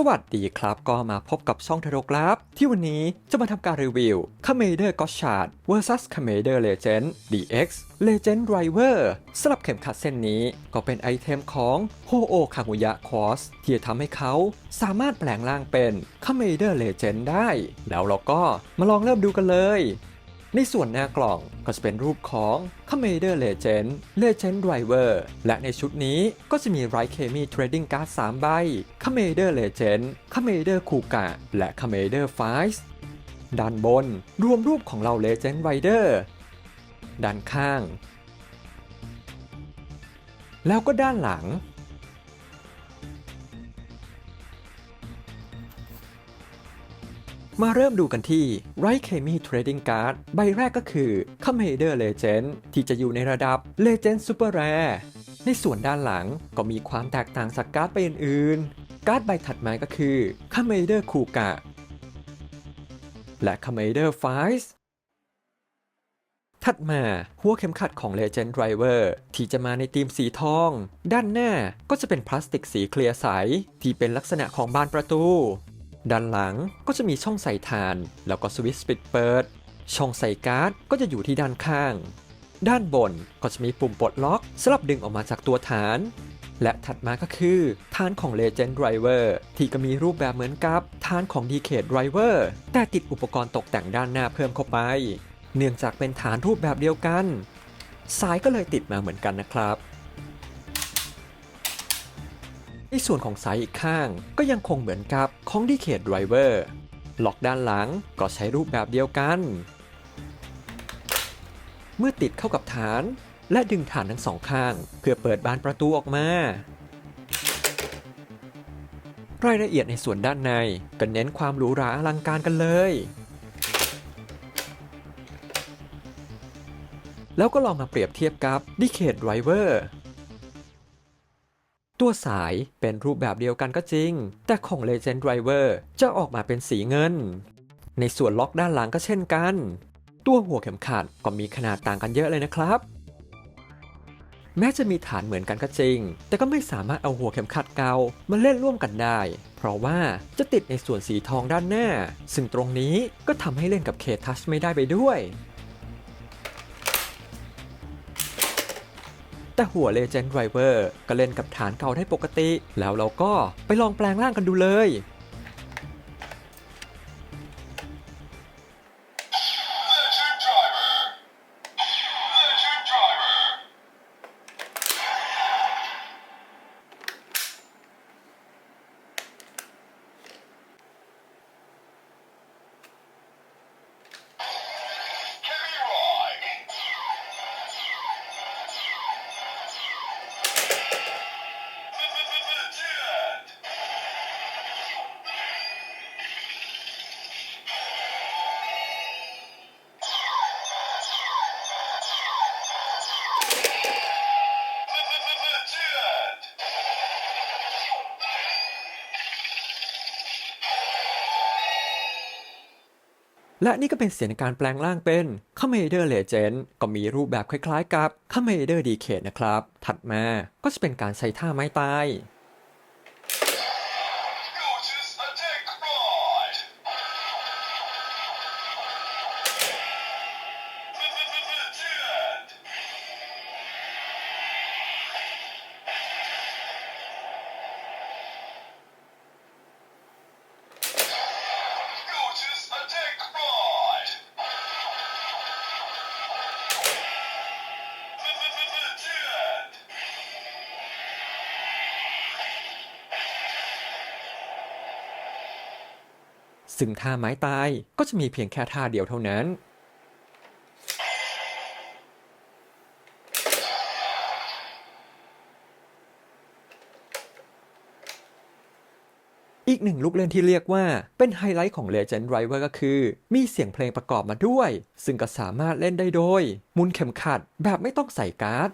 สวัสดีครับ ก็มาพบกับช่องเทโรกราฟ ที่วันนี้จะมาทำการรีวิว c a m a d e r g o s h a r d vs c a m a d e r Legend DX Legend Driver สำหรับเข็มขัดเส้นนี้ก็เป็นไอเทมของโฮโอคา g ุยะคอสที่จะทำให้เขาสามารถแปลงร่างเป็น c a m a d e r Legend ได้ แล้วเราก็มาลองเริ่มดูกันเลย ในส่วนหน้ากล่องก็จะเป็นรูปของ c a m m a d e r Legend Legend Driver และในชุดนี้ก็จะมี Right Kemi Trading Card 3 ใบ c a m m a d e r Legend c a m m a d e r Kuga และ c a m m a d e r f i c e ด้านบนรวมรูปของเรา Legend Rider ด้านข้าง แล้วก็ด้านหลัง มาเริ่มดูกันที่ Right Kemi Trading Card ใบแรกก็คือ c a m a d e r Legend ที่จะอยู่ในระดับ Legend Super Rare ในส่วนด้านหลังก็มีความแตกต่างจากการ์ดใบอื่นๆ การ์ดใบถัดมาก็คือ c a m a d e r Kuga และ c a m a d e r f i c e ถัดมาหัวเข็มขัดของ Legend Driver ที่จะมาในธีมสีทอง ด้านหน้าก็จะเป็นพลาสติกสีเคลียร์ใส ที่เป็นลักษณะของบานประตู ด้านหลังก็จะมีช่องใส่ฐาน แล้วก็สวิตช์ปิดเปิด ช่องใส่การ์ดก็จะอยู่ที่ด้านข้าง ด้านบนก็จะมีปุ่มปลดล็อกสำหรับดึงออกมาจากตัวฐาน และถัดมาก็คือฐานของ Legend Driver ที่ก็มีรูปแบบเหมือนกับฐานของ Decade Driver แต่ติดอุปกรณ์ตกแต่งด้านหน้าเพิ่มเข้าไป เนื่องจากเป็นฐานรูปแบบเดียวกัน สายก็เลยติดมาเหมือนกันนะครับ ในส่วนของสายอีกข้างก็ยังคงเหมือนกับของ Decade Driver ล็อกด้านหลังก็ใช้รูปแบบเดียวกัน เมื่อติดเข้ากับฐาน และดึงฐานทั้งสองข้าง เพื่อเปิดบานประตูออกมารายละเอียดในส่วนด้านในก็เน้นความหรูหราอลังการกันเลย แล้วก็ลองมาเปรียบเทียบกับ Decade Driver ตัวสายเป็นรูปแบบเดียวกันก็จริง แต่ของ Legend Driver จะออกมาเป็นสีเงิน ในส่วนล็อกด้านหลังก็เช่นกัน ตัวหัวเข็มขัดก็มีขนาดต่างกันเยอะเลยนะครับ แม้จะมีฐานเหมือนกันก็จริง แต่ก็ไม่สามารถเอาหัวเข็มขัดเก่ามาเล่นร่วมกันได้ เพราะว่าจะติดในส่วนสีทองด้านหน้า ซึ่งตรงนี้ก็ทำให้เล่นกับเคทัชไม่ได้ไปด้วย แต่หัว Legend Driver ก็เล่นกับฐานเก่าได้ปกติ แล้วเราก็ไปลองแปลงร่างกันดูเลย และนี่ก็เป็นเสียงการแปลงร่างเป็น c a m a d e r Legend ก็มีรูปแบบคล้ายๆกับ c a m a d e r Decade นะครับ ถัดมาก็จะเป็นการใช้ท่าไม้ตาย ซึ่งท่าไม้ตายก็จะมีเพียงแค่ท่าเดียวเท่านั้น อีกหนึ่งลูกเล่นที่เรียกว่าเป็นไฮไลท์ของ Legend Driver ก็คือ มีเสียงเพลงประกอบมาด้วย ซึ่งก็สามารถเล่นได้โดย มุนเข็มขัดแบบไม่ต้องใส่การ์ด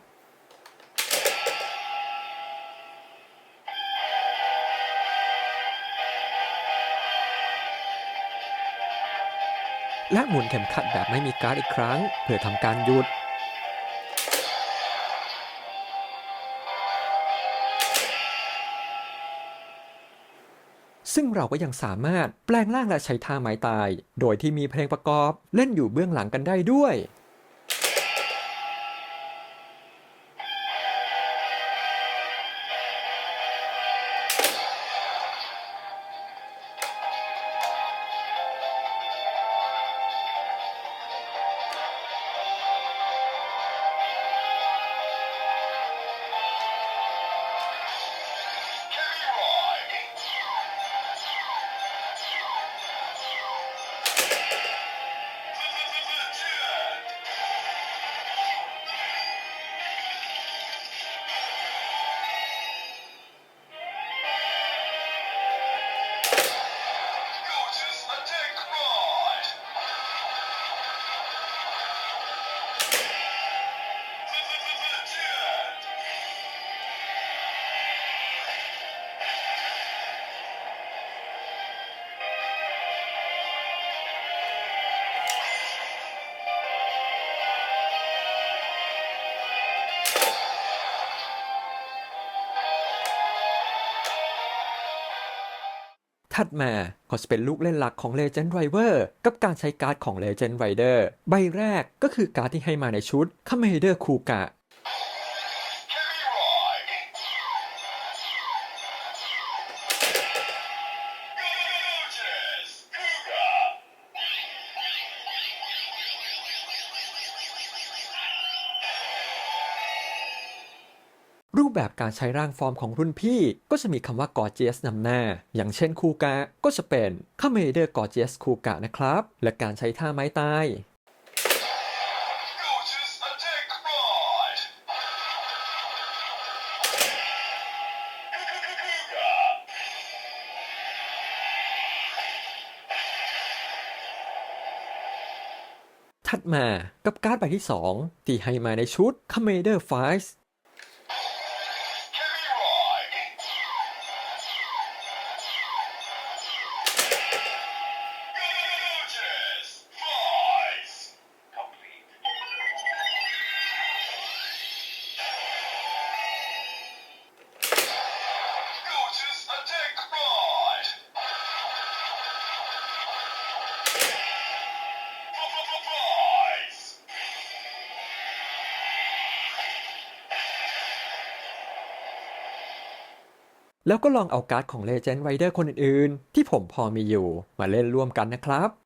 และหมุนเข็มขัดแบบไม่มีการ์ดอีกครั้ง เพื่อทำการหยุด ซึ่งเราก็ยังสามารถแปลงร่างและใช้ท่าไม้ตาย โดยที่มีเพลงประกอบเล่นอยู่เบื้องหลังกันได้ด้วย ถัดมาก็จะเป็นลูกเล่นหลักของ Legend Rider กับการใช้การ์ดของ Legend Rider ใบแรกก็คือการ์ดที่ให้มาในชุด Commander Kuga แบบการใช้ร่างฟอร์มของรุ่นพี่ ก็จะมีคำว่า Gorgeous นำหน้า อย่างเช่นคูกะก็จะเป็น Commander Gorgeous Kuga นะครับ และการใช้ท่าไม้ตายถัดมากับการ์ดใบที่ 2 ที่ให้มาในชุด Commander Files แล้วก็ลองเอาการ์ดของ Legend Rider คนอื่นๆ ที่ผมพอมีอยู่มาเล่นร่วมกันนะครับ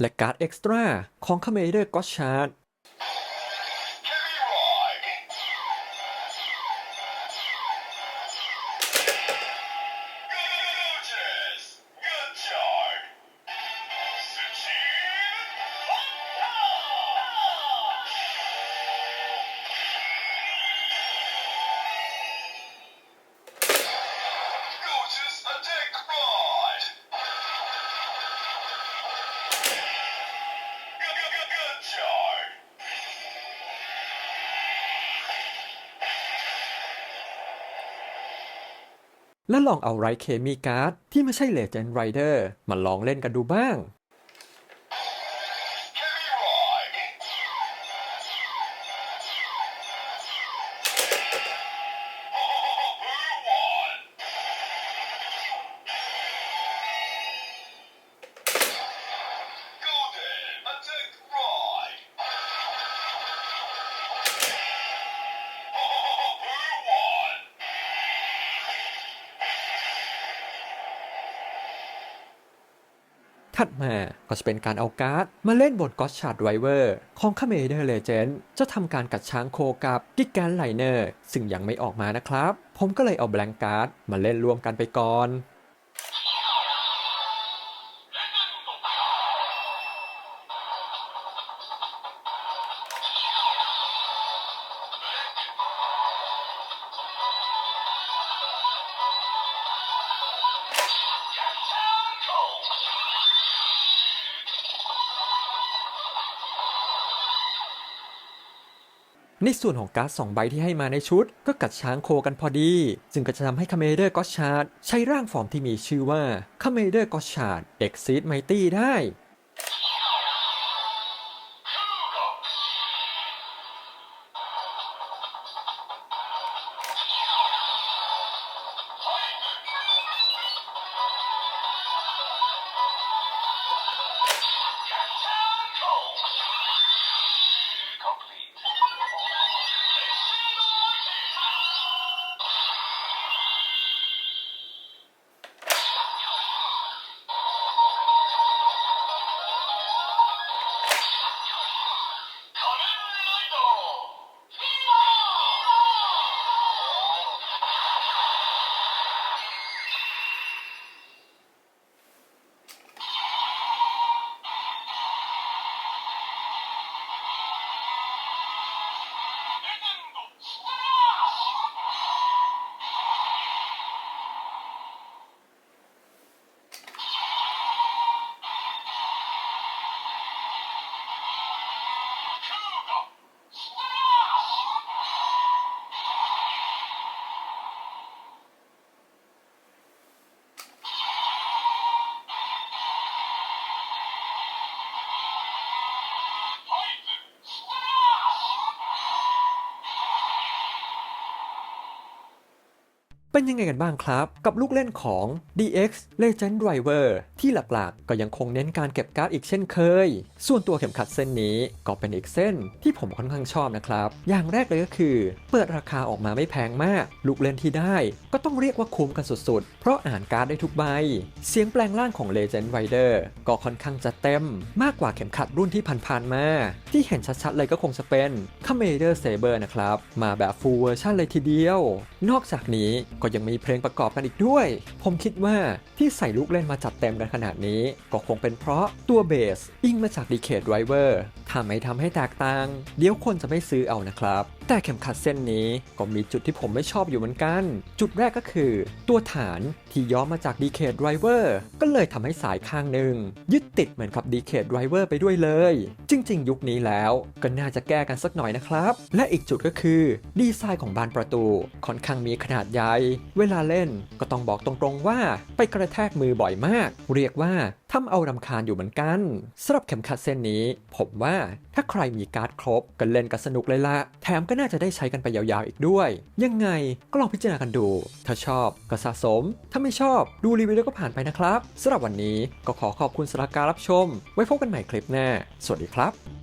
และการ์ดเอ็กซ์ตร้าของคาเมเดอร์ก็ชาร์ด และลองเอาไรเคมีการ์ดที่ไม่ใช่เลเจนด์ไรเดอร์มาลองเล่นกันดูบ้าง ถัดมาก็จะเป็นการเอาการ์ด มาเล่นบนก็ s ชาร์ดไวเวอร์ของคาเมเดอร์เลเจนจะทำการกัดช้างโคกับกิกแกนไลเนอร์ซึ่งยังไม่ออกมานะครับ ผมก็เลยเอาแบงก์การ์ดมาเล่นรวมกันไปก่อน ในส่วนของการ์ด2ใบที่ให้มาในชุด ก็กัดช้างโคกันพอดี จึงก็จะทำให้คาเมเดอร์ก็ชาร์ดใช้ร่างฟอร์มที่มีชื่อว่าคาเมเดอร์ก็ชาร์ดเอ็กซิสไมตี้ได้ เป็นยังไงกันบ้างครับ กับลูกเล่นของ DX Legend Driver ที่หลักๆ ก็ยังคงเน้นการเก็บการ์ดอีกเช่นเคย ส่วนตัวเข็มขัดเส้นนี้ก็เป็นอีกเส้นที่ผมค่อนข้างชอบนะครับ อย่างแรกเลยก็คือ เปิดราคาออกมาไม่แพงมาก ลูกเล่นที่ได้ ก็ต้องเรียกว่าคุ้มกันสุดๆ เพราะอ่านการ์ดได้ทุกใบ เสียงแปลงร่างของ Legend Rider ก็ค่อนข้างจะเต็ม มากกว่าเข็มขัดรุ่นที่ผ่านๆมา ที่เห็นชัดๆเลยก็คงจะเป็น Commander Saber นะครับมาแบบ full version เลยทีเดียว นอกจากนี้ก็ยังมีเพลงประกอบกันอีกด้วย ผมคิดว่าที่ใส่ลูกเล่นมาจัดเต็มกันขนาดนี้ ก็คงเป็นเพราะตัวเบสอิงมาจากดีเคดไรเวอร์ทำให้ทำให้แตกต่าง เดี๋ยวคนจะไม่ซื้อเอานะครับแต่เข็มขัดเส้นนี้ก็มีจุดที่ผมไม่ชอบอยู่เหมือนกัน จุดแรกก็คือ ตัวฐานที่ย้อมมาจาก Decade Driver ก็เลยทำให้สายข้างหนึ่งยึดติดเหมือนกับ Decade Driver ไปด้วยเลย จริง ๆ ยุคนี้แล้วก็น่าจะแก้กันสักหน่อยนะครับ และอีกจุดก็คือ ดีไซน์ของบานประตูค่อนข้างมีขนาดใหญ่ เวลาเล่นก็ต้องบอกตรงๆว่าไปกระแทกมือบ่อยมาก เรียกว่า ทำเอารำคาญอยู่เหมือนกันสำหรับเข็มขัดเส้นนี้ ผมว่าถ้าใครมีการ์ดครบก็เล่นกันสนุกเลยละแถมก็น่าจะได้ใช้กันไปยาวๆอีกด้วย ยังไงก็ลองพิจารณากันดู ถ้าชอบก็สะสม ถ้าไม่ชอบดูรีวิวแล้วก็ผ่านไปนะครับสำหรับวันนี้ก็ขอขอบคุณสำหรับการรับชม ไว้พบกันใหม่คลิปหน้า สวัสดีครับ